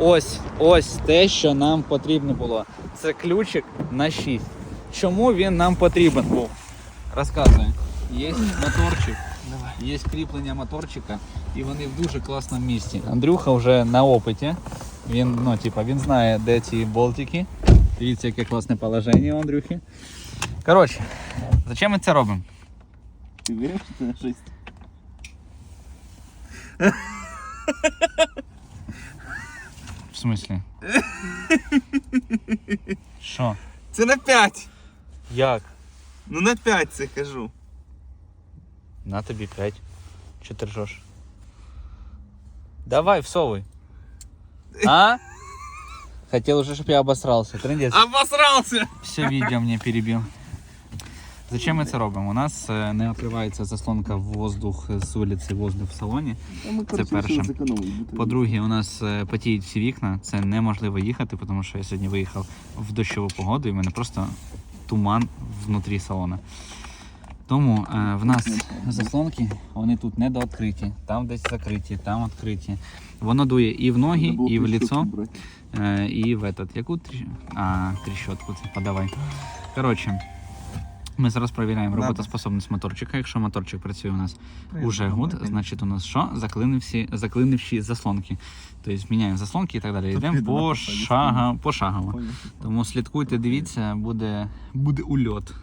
ось ось те, що нам потрібно було. Це ключик на 6. Чому він нам потрібен був? Розказую. Є моторчик, є кріплення моторчика, і вони в дуже класному місці. Андрюха вже на опиті. Він, ну, типа, він знає, де ці болтики. Дивіться, яке класне положення у Андрюхи. Коротше, зачем ми це робимо? Ти віриш, що це на 6? Смислі? Що? Це на 5. Як? Ну на 5 це кажу. На тобі 5. Чи ти ржеш? Давай, всовуй. А? Хотел уже, чтобы я обосрался. Трындец. Обосрався! Все видео мне перебил. Зачем ми це робимо? У нас е, не відкривається заслонка в воздух з вулиці, воздух в салоні. Це перше. По-друге, у нас е, потіють всі вікна. Це неможливо їхати, тому що я сьогодні виїхав в дощову погоду і в мене просто туман внутрі салона. Тому е, в нас заслонки, вони тут недооткриті, там десь закриті, там відкриті. Воно дує і в ноги, і в лицо, е, і в этот. Яку трі... а, тріщотку це подавай. Коротше, ми зараз перевіряємо Надо. роботоспособність моторчика. Якщо моторчик працює у нас уже гуд, значить у нас що? Заклинивші, заклинивші заслонки. Тобто міняємо заслонки і так далі. Йдемо пошагово. Тому слідкуйте, дивіться, буде, буде ульот.